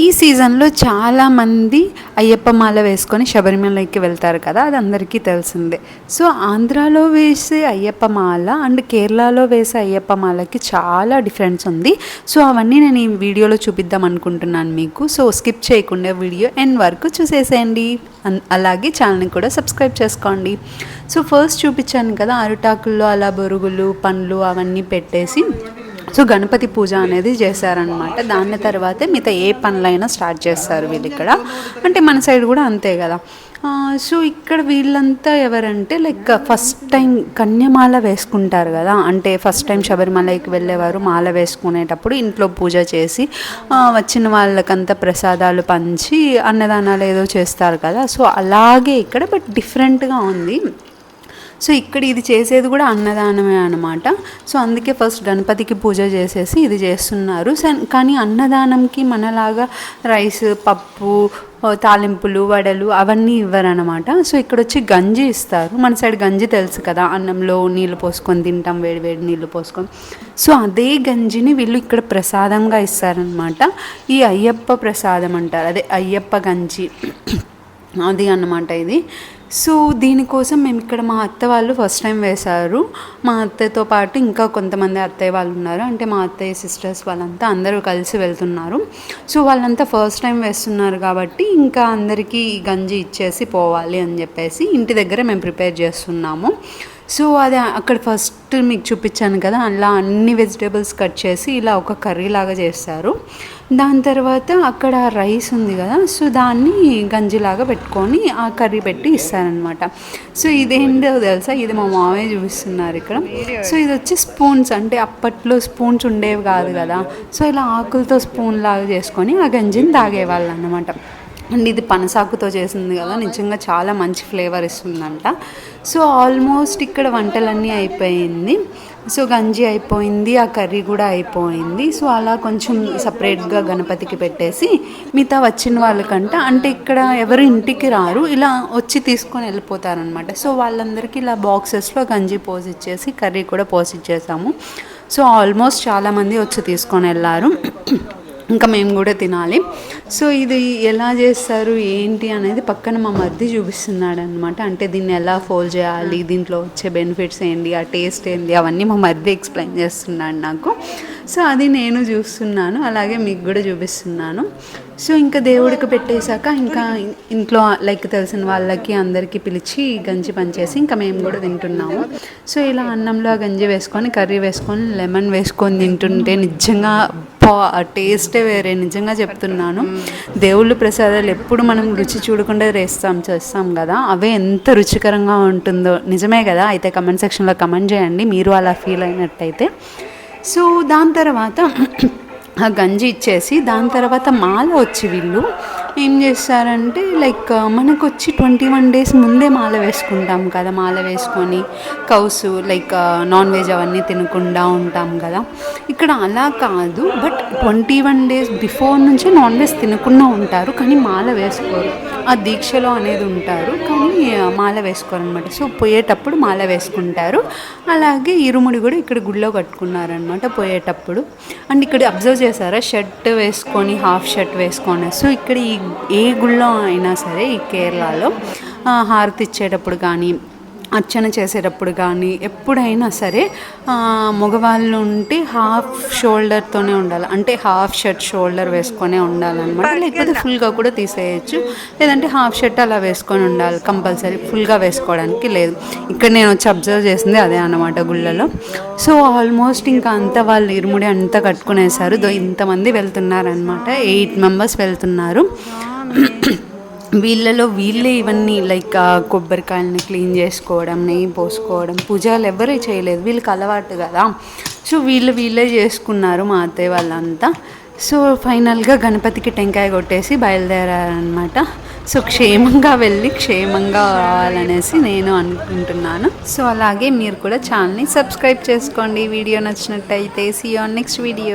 ఈ సీజన్లో చాలామంది అయ్యప్ప మాల వేసుకొని శబరిమలకి వెళ్తారు కదా అది అందరికీ తెలిసిందే. సో ఆంధ్రాలో వేసే అయ్యప్ప మాల అండ్ కేరళలో వేసే అయ్యప్ప మాలకి చాలా డిఫరెన్స్ ఉంది. సో అవన్నీ నేను ఈ వీడియోలో చూపిద్దాం అనుకుంటున్నాను మీకు. సో స్కిప్ చేయకుండా వీడియో ఎండ్ వరకు చూసేసేయండి. అన్- అలాగే ఛానల్ని కూడా సబ్స్క్రైబ్ చేసుకోండి. సో ఫస్ట్ చూపించాను కదా అరిటాకుల్లో అలా బొరుగులు పండ్లు అవన్నీ పెట్టేసి సో గణపతి పూజ అనేది చేశారనమాట దాని తర్వాతే మిగతా ఏ పనులైనా స్టార్ట్ చేస్తారు వీళ్ళు ఇక్కడ. అంటే మన సైడ్ కూడా అంతే కదా. సో ఇక్కడ వీళ్ళంతా ఎవరంటే లైక్ ఫస్ట్ టైం కన్యమాల వేసుకుంటారు కదా. అంటే ఫస్ట్ టైం శబరిమలకి వెళ్ళేవారు మాల వేసుకునేటప్పుడు ఇంట్లో పూజ చేసి వచ్చిన వాళ్ళకంతా ప్రసాదాలు పంచి అన్నదానాలు ఏదో చేస్తారు కదా. సో అలాగే ఇక్కడ బట్ డిఫరెంట్గా ఉంది. సో ఇక్కడ ఇది చేసేది కూడా అన్నదానమే అనమాట సో అందుకే ఫస్ట్ గణపతికి పూజ చేసేసి ఇది చేస్తున్నారు. కానీ అన్నదానంకి మనలాగా రైస్ పప్పు తాలింపులు వడలు అవన్నీ ఇవ్వరనమాట సో ఇక్కడ వచ్చి గంజి ఇస్తారు. మన సైడ్ గంజి తెలుసు కదా అన్నంలో నీళ్ళు పోసుకొని తింటాం వేడి వేడి నీళ్ళు పోసుకొని. సో అదే గంజిని వీళ్ళు ఇక్కడ ప్రసాదంగా ఇస్తారనమాట ఈ అయ్యప్ప ప్రసాదం అంటారు. అదే అయ్యప్ప గంజి. అది అన్నమాట ఇది. సో దీనికోసం మేము ఇక్కడ మా అత్త వాళ్ళు ఫస్ట్ టైం వేశారు. మా అత్తయ్యతో పాటు ఇంకా కొంతమంది అత్తయ్య వాళ్ళు ఉన్నారు. అంటే మా అత్తయ్య సిస్టర్స్ వాళ్ళంతా అందరూ కలిసి వెళ్తున్నారు. సో వాళ్ళంతా ఫస్ట్ టైం వేస్తున్నారు కాబట్టి ఇంకా అందరికీ గంజి ఇచ్చేసి పోవాలి అని చెప్పేసి ఇంటి దగ్గర మేము ప్రిపేర్ చేస్తున్నాము. సో అది అక్కడ ఫస్ట్ మీకు చూపించాను కదా అలా అన్ని వెజిటేబుల్స్ కట్ చేసి ఇలా ఒక కర్రీ లాగా చేస్తారు. దాని తర్వాత అక్కడ రైస్ ఉంది కదా సో దాన్ని గంజిలాగా పెట్టుకొని ఆ కర్రీ పెట్టి ఇస్తారనమాట సో ఇదేంటో తెలుసా? ఇది మా మామయ్య చూపిస్తున్నారు ఇక్కడ. సో ఇది వచ్చి స్పూన్స్ అంటే అప్పట్లో స్పూన్స్ ఉండేవి కాదు కదా. సో ఇలా ఆకులతో స్పూన్ లాగా చేసుకొని ఆ గంజిని తాగేవాళ్ళు అనమాట అండ్ ఇది పనసాకుతో చేసింది కదా నిజంగా చాలా మంచి ఫ్లేవర్ ఇస్తుందంట. సో ఆల్మోస్ట్ ఇక్కడ వంటలన్నీ అయిపోయింది. సో గంజి అయిపోయింది ఆ కర్రీ కూడా అయిపోయింది. సో అలా కొంచెం సపరేట్గా గణపతికి పెట్టేసి మిగతా వచ్చిన వాళ్ళకంట. అంటే ఇక్కడ ఎవరు ఇంటికి రారు ఇలా వచ్చి తీసుకొని వెళ్ళిపోతారనమాట సో వాళ్ళందరికీ ఇలా బాక్సెస్లో గంజి పోసిచ్చేసి కర్రీ కూడా పోసిచ్చేసాము సో ఆల్మోస్ట్ చాలామంది వచ్చి తీసుకొని వెళ్ళారు. ఇంకా మేము కూడా తినాలి. సో ఇది ఎలా చేస్తారు ఏంటి అనేది పక్కన మా మధ్య చూపిస్తున్నాడు అనమాట అంటే దీన్ని ఎలా ఫోల్డ్ చేయాలి దీంట్లో వచ్చే బెనిఫిట్స్ ఏంటి ఆ టేస్ట్ ఏంటి అవన్నీ మా మధ్య ఎక్స్ప్లెయిన్ చేస్తున్నాడు నాకు. సో అది నేను చూస్తున్నాను అలాగే మీకు కూడా చూపిస్తున్నాను. సో ఇంకా దేవుడికి పెట్టేశాక ఇంకా ఇంట్లో లైక్ తెలిసిన వాళ్ళకి అందరికీ పిలిచి గంజి పంచేసి ఇంకా మేము కూడా తింటున్నాము. సో ఇలా అన్నంలో గంజి వేసుకొని కర్రీ వేసుకొని లెమన్ వేసుకొని తింటుంటే నిజంగా టేస్టే వేరే నిజంగా చెప్తున్నాను. దేవుళ్ళు ప్రసాదాలు ఎప్పుడు మనం రుచి చూడకుండా వేస్తాం చేస్తాం కదా అవే ఎంత రుచికరంగా ఉంటుందో. నిజమే కదా అయితే కమెంట్ సెక్షన్లో కమెంట్ చేయండి మీరు అలా ఫీల్ అయినట్టయితే. సో దాని తర్వాత ఆ గంజి ఇచ్చేసి దాని తర్వాత మాల వచ్చి వీళ్ళు ఏం చేస్తారంటే లైక్ మనకు వచ్చి ట్వంటీ వన్ డేస్ ముందే మాల వేసుకుంటాం కదా మాల వేసుకొని కౌసు లైక్ నాన్ వెజ్ అవన్నీ తినకుండా ఉంటాం కదా. ఇక్కడ అలా కాదు but twenty one days before నుంచే నాన్ వెజ్ తినకుండా ఉంటారు కానీ మాల వేసుకోరు. ఆ దీక్షలో అనేది ఉంటారు కానీ మాల వేసుకోరనమాట సో పోయేటప్పుడు మాల వేసుకుంటారు. అలాగే ఇరుముడి కూడా ఇక్కడ గుళ్ళో కట్టుకున్నారనమాట పోయేటప్పుడు. అండ్ ఇక్కడ అబ్జర్వ్ చేశారా? షర్ట్ వేసుకొని హాఫ్ షర్ట్ వేసుకొని. సో ఇక్కడ ఈ ఏ గుళ్ళో అయినా సరే ఈ కేరళలో హారతి ఇచ్చేటప్పుడు కానీ అర్చన చేసేటప్పుడు కానీ ఎప్పుడైనా సరే మగవాళ్ళు ఉంటే హాఫ్ షోల్డర్తోనే ఉండాలి. అంటే హాఫ్ షర్ట్ షోల్డర్ వేసుకొనే ఉండాలన్నమాట. లేకపోతే ఫుల్గా కూడా తీసేయచ్చు. లేదంటే హాఫ్ షర్ట్ అలా వేసుకొని ఉండాలి. కంపల్సరీ ఫుల్గా వేసుకోవడానికి లేదు. ఇక్కడ నేను వచ్చి అబ్జర్వ్ చేసింది అదే అన్నమాట గుళ్ళలో. సో ఆల్మోస్ట్ ఇంకా అంతా వాళ్ళు ఇరుముడి అంతా కట్టుకునేసారు ఇంతమంది వెళ్తున్నారనమాట ఎయిట్ మెంబర్స్ వెళ్తున్నారు. వీళ్ళలో వీళ్ళే ఇవన్నీ లైక్ కొబ్బరికాయలని క్లీన్ చేసుకోవడం నెయ్యి పోసుకోవడం పూజలు ఎవరూ చేయలేదు. వీళ్ళకి అలవాటు కదా. సో వీళ్ళు వీళ్ళే చేసుకున్నారు మా అత్తయ్య వాళ్ళంతా. సో ఫైనల్గా గణపతికి టెంకాయ కొట్టేసి బయలుదేరారనమాట సో క్షేమంగా వెళ్ళి క్షేమంగా రావాలనేసి నేను అనుకుంటున్నాను. సో అలాగే మీరు కూడా ఛానల్ని సబ్స్క్రైబ్ చేసుకోండి. వీడియో నచ్చినట్టయితే సీ ఆన్ నెక్స్ట్ వీడియో